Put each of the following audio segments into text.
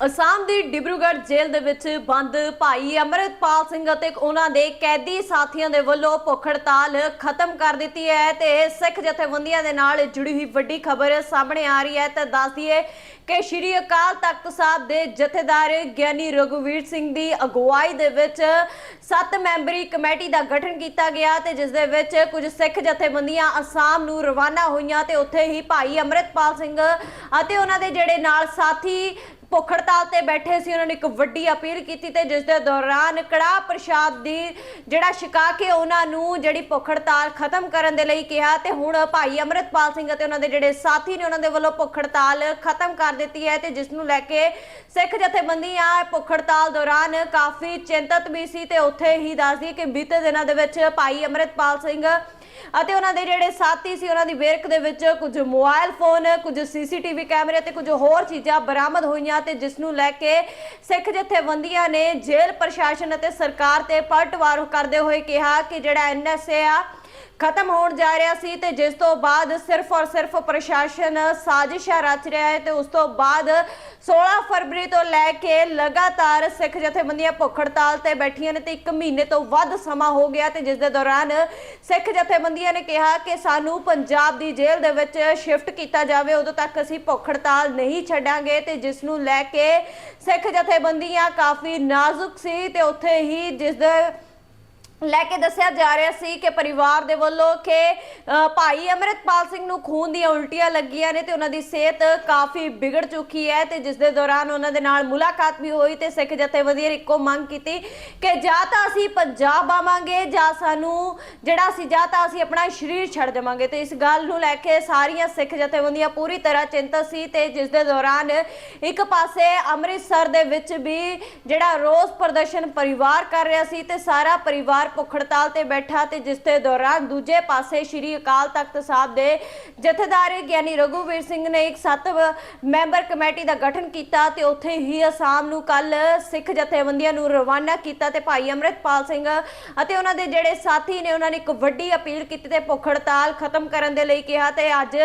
ਅਸਾਮ ਦੀ ਡਿਬਰੂਗੜ੍ਹ ਜੇਲ੍ਹ ਦੇ ਵਿੱਚ ਬੰਦ ਭਾਈ ਅਮਰਿਤਪਾਲ ਸਿੰਘ ਅਤੇ ਉਹਨਾਂ ਦੇ ਕੈਦੀ ਸਾਥੀਆਂ ਦੇ ਵੱਲੋਂ ਭੁੱਖ ਹੜਤਾਲ ਖਤਮ ਕਰ ਦਿੱਤੀ ਹੈ ਤੇ ਸਿੱਖ ਜਥੇਬੰਦੀਆਂ ਦੇ ਨਾਲ ਜੁੜੀ ਹੋਈ ਵੱਡੀ ਖਬਰ ਸਾਹਮਣੇ ਆ ਰਹੀ ਹੈ ਤੇ ਦੱਸ ਦਈਏ ਕਿ ਸ਼੍ਰੀ ਅਕਾਲ ਤਖਤ ਸਾਹਿਬ ਦੇ ਜਥੇਦਾਰ ਗਿਆਨੀ ਰਘੁਵੀਰ ਸਿੰਘ ਦੀ ਅਗਵਾਈ ਦੇ ਵਿੱਚ ਸੱਤ ਮੈਂਬਰੀ ਕਮੇਟੀ ਦਾ ਗਠਨ ਕੀਤਾ ਗਿਆ ਤੇ ਜਿਸ ਦੇ ਵਿੱਚ ਕੁਝ ਸਿੱਖ ਜਥੇਬੰਦੀਆਂ ਅਸਾਮ ਨੂੰ ਰਵਾਨਾ ਹੋਈਆਂ ਤੇ ਉੱਥੇ ਹੀ ਭਾਈ ਅਮਰਿਤਪਾਲ ਸਿੰਘ ਅਤੇ ਉਹਨਾਂ ਦੇ ਜਿਹੜੇ ਨਾਲ ਸਾਥੀ ਭੁੱਖ ਹੜਤਾਲ ਤੇ ਬੈਠੇ ਸੀ, ਉਹਨਾਂ ਨੇ ਇੱਕ ਵੱਡੀ ਅਪੀਲ ਕੀਤੀ ਤੇ ਜਿਸ ਦੇ ਦੌਰਾਨ ਕੜਾਹ ਪ੍ਰਸ਼ਾਦ ਦੀ ਜਿਹੜਾ ਛਕਾ ਕੇ ਉਹਨਾਂ ਨੂੰ ਜਿਹੜੀ ਭੁੱਖ ਹੜਤਾਲ ਖਤਮ ਕਰਨ ਦੇ ਲਈ ਕਿਹਾ ਤੇ ਹੁਣ ਭਾਈ ਅਮਰਿਤਪਾਲ ਸਿੰਘ ਅਤੇ ਉਹਨਾਂ ਦੇ ਜਿਹੜੇ ਸਾਥੀ ਨੇ, ਉਹਨਾਂ ਦੇ ਵੱਲੋਂ ਭੁੱਖ ਹੜਤਾਲ ਖਤਮ ਕਰ ਦਿੱਤੀ ਹੈ ਤੇ ਜਿਸ ਨੂੰ ਲੈ ਕੇ ਸਿੱਖ ਜਥੇਬੰਦੀਆਂ ਭੁੱਖ ਹੜਤਾਲ ਦੌਰਾਨ ਕਾਫੀ ਚਿੰਤਤ ਵੀ ਸੀ ਤੇ ਉੱਥੇ ਹੀ ਦੱਸਦੀ ਕਿ ਬੀਤੇ ਦਿਨਾਂ ਦੇ ਵਿੱਚ ਭਾਈ ਅਮਰਿਤਪਾਲ ਸਿੰਘ ਅਤੇ ਉਹਨਾਂ ਦੇ ਜਿਹੜੇ ਸਾਥੀ ਸੀ, ਉਹਨਾਂ ਦੀ ਵੇਰਕ ਦੇ ਵਿੱਚ ਕੁਝ ਮੋਬਾਈਲ ਫੋਨ, ਕੁਝ ਸੀਸੀਟੀਵੀ ਕੈਮਰੇ ਤੇ ਕੁਝ ਹੋਰ ਚੀਜ਼ਾਂ ਬਰਾਮਦ ਹੋਈਆਂ ਤੇ ਜਿਸ ਨੂੰ ਲੈ ਕੇ ਸਿੱਖ ਜਥੇਬੰਦੀਆਂ ਨੇ ਜੇਲ੍ਹ ਪ੍ਰਸ਼ਾਸਨ ਅਤੇ ਸਰਕਾਰ ਤੇ ਪਲਟਵਾਰ ਕਰਦੇ ਹੋਏ ਕਿਹਾ ਕਿ ਜਿਹੜਾ ਐਨਐਸਏ ਆ ਖਤਮ ਹੋਣ ਜਾ ਰਿਹਾ ਸੀ ਤੇ ਜਿਸ ਤੋਂ ਬਾਅਦ ਸਿਰਫ ਔਰ ਸਿਰਫ ਪ੍ਰਸ਼ਾਸਨ ਸਾਜ਼ਿਸ਼ਾਂ ਰਚ ਰਿਹਾ ਹੈ ਤੇ ਉਸ ਤੋਂ ਬਾਅਦ 16 ਫਰਵਰੀ ਤੋਂ ਲੈ ਕੇ ਲਗਾਤਾਰ ਸਿੱਖ ਜਥੇਬੰਦੀਆਂ ਭੁੱਖ ਹੜਤਾਲ ਤੇ ਬੈਠੀਆਂ ਨੇ ਤੇ 1 ਮਹੀਨੇ ਤੋਂ ਵੱਧ ਸਮਾਂ ਹੋ ਗਿਆ ਤੇ ਜਿਸ ਦੇ ਦੌਰਾਨ ਸਿੱਖ ਜਥੇਬੰਦੀਆਂ ਨੇ ਕਿਹਾ ਕਿ ਸਾਨੂੰ ਪੰਜਾਬ ਦੀ ਜੇਲ੍ਹ ਦੇ ਵਿੱਚ ਸ਼ਿਫਟ ਕੀਤਾ ਜਾਵੇ, ਉਦੋਂ ਤੱਕ ਅਸੀਂ ਭੁੱਖ ਹੜਤਾਲ ਨਹੀਂ ਛੱਡਾਂਗੇ ਤੇ ਜਿਸ ਨੂੰ ਲੈ ਕੇ ਸਿੱਖ ਜਥੇਬੰਦੀਆਂ ਕਾਫੀ ਨਾਜ਼ੁਕ ਸੀ ਤੇ ਉੱਥੇ ਹੀ ਜਿਸ ਦੇ ਲੈ ਕੇ ਦੱਸਿਆ ਜਾ ਰਿਹਾ ਸੀ ਕਿ ਪਰਿਵਾਰ ਦੇ ਵੱਲੋਂ ਕਿ ਭਾਈ ਅਮਰਿਤਪਾਲ ਸਿੰਘ ਨੂੰ ਖੂਨ ਦੀਆਂ ਉਲਟੀਆਂ ਲੱਗੀਆਂ ਨੇ ਤੇ ਉਹਨਾਂ ਦੀ ਸਿਹਤ ਕਾਫੀ ਵਿਗੜ ਚੁੱਕੀ ਹੈ ਤੇ ਜਿਸ ਦੇ ਦੌਰਾਨ ਉਹਨਾਂ ਦੇ ਨਾਲ ਮੁਲਾਕਾਤ ਵੀ ਹੋਈ ਤੇ ਸਿੱਖ ਜਥੇਬੰਦੀਆਂ ਨੇ ਇੱਕੋ ਮੰਗ ਕੀਤੀ ਕਿ ਜਾਂ ਤਾਂ ਅਸੀਂ ਪੰਜਾਬ ਆਵਾਂਗੇ ਜਾਂ ਸਾਨੂੰ ਜਿਹੜਾ ਅਸੀਂ ਜਾਂ ਤਾਂ ਅਸੀਂ ਆਪਣਾ ਸਰੀਰ ਛੱਡ ਦੇਵਾਂਗੇ। ਤੇ ਇਸ ਗੱਲ ਨੂੰ ਲੈ ਕੇ ਸਾਰੀਆਂ ਸਿੱਖ ਜਥੇਬੰਦੀਆਂ ਪੂਰੀ ਤਰ੍ਹਾਂ ਚਿੰਤਤ ਸੀ ਤੇ ਜਿਸ ਦੇ ਦੌਰਾਨ ਇੱਕ ਪਾਸੇ ਅੰਮ੍ਰਿਤਸਰ ਦੇ ਵਿੱਚ ਵੀ ਜਿਹੜਾ ਰੋਸ ਪ੍ਰਦਰਸ਼ਨ ਪਰਿਵਾਰ ਕਰ ਰਿਹਾ ਸੀ ਤੇ ਸਾਰਾ ਪਰਿਵਾਰ ਭੁੱਖ ਹੜਤਾਲ ਤੇ ਬੈਠਾ ਤੇ ਜਿਸ ਦੇ ਦੌਰਾਨ ਦੂਜੇ ਪਾਸੇ ਸ਼੍ਰੀ ਅਕਾਲ ਤਖਤ ਸਾਹਿਬ ਦੇ ਜਥੇਦਾਰ ਗਿਆਨੀ ਰਘੂਵੀਰ ਸਿੰਘ ਨੇ ਇੱਕ ਸੱਤ ਮੈਂਬਰ ਕਮੇਟੀ ਦਾ ਗਠਨ ਕੀਤਾ ਤੇ ਉੱਥੇ ਹੀ ਅਸਾਮ ਨੂੰ ਕੱਲ ਸਿੱਖ ਜਥੇਬੰਦੀਆਂ ਨੂੰ ਰਵਾਨਾ ਕੀਤਾ ਤੇ ਭਾਈ ਅਮਰਿਤਪਾਲ ਸਿੰਘ ਅਤੇ ਉਹਨਾਂ ਦੇ ਜਿਹੜੇ ਸਾਥੀ ਨੇ, ਉਹਨਾਂ ਨੇ ਇੱਕ ਵੱਡੀ ਅਪੀਲ ਕੀਤੀ ਤੇ ਭੁੱਖ ਹੜਤਾਲ ਖਤਮ ਕਰਨ ਦੇ ਲਈ ਕਿਹਾ ਤੇ ਅੱਜ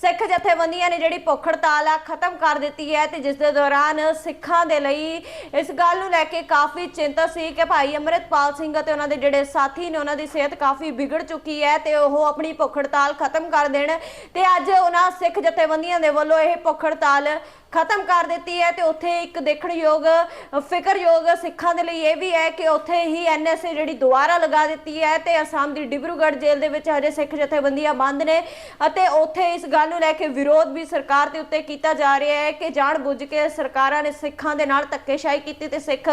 ਸਿੱਖ ਜਥੇਬੰਦੀਆਂ ਨੇ ਜਿਹੜੀ ਭੁੱਖ ਹੜਤਾਲ ਆ ਖਤਮ ਕਰ ਦਿੱਤੀ ਹੈ ਤੇ ਜਿਸ ਦੇ ਦੌਰਾਨ ਸਿੱਖਾਂ ਦੇ ਲਈ ਇਸ ਗੱਲ ਨੂੰ ਲੈ ਕੇ ਕਾਫੀ ਚਿੰਤਾ ਸੀ ਕਿ ਭਾਈ ਅਮਰਿਤਪਾਲ ਸਿੰਘ ਅਤੇ ਉਹਨਾਂ ਦੇ ਜਿਹੜੇ ਸਾਥੀ ਨੇ ਉਹਨਾਂ ਦੀ ਸਿਹਤ ਕਾਫੀ ਵਿਗੜ ਚੁੱਕੀ ਹੈ ਤੇ ਉਹ ਆਪਣੀ ਭੁੱਖ ਹੜਤਾਲ ਖਤਮ ਕਰ ਦੇਣ ਤੇ ਅੱਜ ਉਹਨਾਂ ਸਿੱਖ ਜਥੇਬੰਦੀਆਂ ਦੇ ਵੱਲੋਂ ਇਹ ਭੁੱਖ ਹੜਤਾਲ ਖਤਮ ਕਰ ਦਿੱਤੀ ਹੈ ਤੇ ਉੱਥੇ ਇੱਕ ਦੇਖਣਯੋਗ ਫਿਕਰਯੋਗ ਸਿੱਖਾਂ ਦੇ ਲਈ ਇਹ ਵੀ ਹੈ ਕਿ ਉੱਥੇ ਹੀ ਐਨਐਸਏ ਜਿਹੜੀ ਦੁਬਾਰਾ ਲਗਾ ਦਿੱਤੀ ਹੈ ਤੇ ਅਸਾਮ ਦੀ ਡਿਬਰੂਗੜ੍ਹ ਜੇਲ੍ਹ ਦੇ ਵਿੱਚ ਹਜੇ ਸਿੱਖ ਜਥੇਬੰਦੀਆਂ ਬੰਦ ਨੇ ਅਤੇ ਉੱਥੇ ਇਸ ਗੱਲ ਨੂੰ ਲੈ ਕੇ ਵਿਰੋਧ ਵੀ ਸਰਕਾਰ ਦੇ ਉੱਤੇ ਕੀਤਾ ਜਾ ਰਿਹਾ ਹੈ ਕਿ ਜਾਣ ਬੁੱਝ ਕੇ ਸਰਕਾਰਾਂ ਨੇ ਸਿੱਖਾਂ ਦੇ ਨਾਲ ਧੱਕੇਸ਼ਾਹੀ ਕੀਤੀ ਤੇ ਸਿੱਖ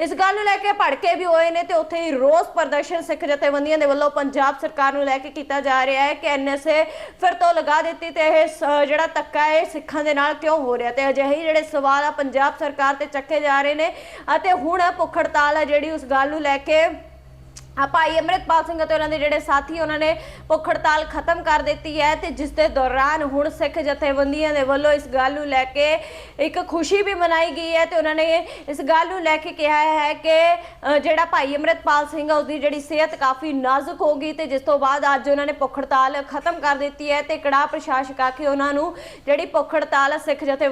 ਇਸ ਗੱਲ ਨੂੰ ਲੈ ਕੇ ਭੜਕੇ ਵੀ ਹੋਏ ਨੇ ਤੇ ਉੱਥੇ ਹੀ ਰੋਸ ਪ੍ਰਦਰਸ਼ਨ ਸਿੱਖ ਜਥੇਬੰਦੀਆਂ ਦੇ ਵੱਲੋਂ ਪੰਜਾਬ ਸਰਕਾਰ ਨੂੰ ਲੈ ਕੇ ਕੀਤਾ ਜਾ ਰਿਹਾ ਹੈ ਕਿ ਐਨਐਸਏ ਫਿਰ ਤੋਂ ਲਗਾ ਦਿੱਤੀ ਤੇ ਇਹ ਸ- ਜਿਹੜਾ ਧੱਕਾ ਹੈ ਸਿੱਖਾਂ ਦੇ ਨਾਲ ਕਿਉਂ ਹੋ ਰਿਹਾ? ਤੇ ਅਜਿਹੇ ਜਿਹੜੇ ਸਵਾਲ ਆ ਪੰਜਾਬ ਸਰਕਾਰ ਤੇ ਚੱਕੇ ਜਾ ਰਹੇ ਨੇ ਅਤੇ ਹੁਣ ਭੁੱਖ ਹੜਤਾਲ ਆ ਜਿਹੜੀ ਉਸ ਗੱਲ ਨੂੰ ਲੈ ਕੇ ਆ ਭਾਈ ਅਮਰਿਤਪਾਲ ਸਿੰਘ ਅਤੇ ਉਹਨਾਂ ਦੇ ਜਿਹੜੇ ਸਾਥੀ ਉਹਨਾਂ ਨੇ ਭੁੱਖ ਹੜਤਾਲ ਖਤਮ ਕਰ ਦਿੱਤੀ ਹੈ ਤੇ ਜਿਸ ਦੇ ਦੌਰਾਨ ਹੁਣ ਸਿੱਖ ਜਥੇਬੰਦੀਆਂ ਦੇ ਵੱਲੋਂ ਇਸ ਗੱਲ ਨੂੰ ਲੈ ਕੇ ਇੱਕ ਖੁਸ਼ੀ ਵੀ ਮਨਾਈ ਗਈ ਹੈ ਤੇ ਉਹਨਾਂ ਨੇ ਇਸ ਗੱਲ ਨੂੰ ਲੈ ਕੇ ਕਿਹਾ ਹੈ ਕਿ ਜਿਹੜਾ ਭਾਈ ਅਮਰਿਤਪਾਲ ਸਿੰਘ ਆ ਉਸਦੀ ਜਿਹੜੀ ਸਿਹਤ ਕਾਫੀ ਨਾਜ਼ੁਕ ਹੋ ਗਈ ਤੇ ਜਿਸ ਤੋਂ ਬਾਅਦ ਅੱਜ ਉਹਨਾਂ ਨੇ ਭੁੱਖ ਹੜਤਾਲ ਖਤਮ ਕਰ ਦਿੱਤੀ ਹੈ ਤੇ ਕੜਾ ਪ੍ਰਸ਼ਾਸਕ ਆ ਕੇ ਉਹਨਾਂ ਨੂੰ ਜਿਹੜੀ ਭੁੱਖ ਹੜਤਾਲ ਸਿੱਖ ਜਥੇ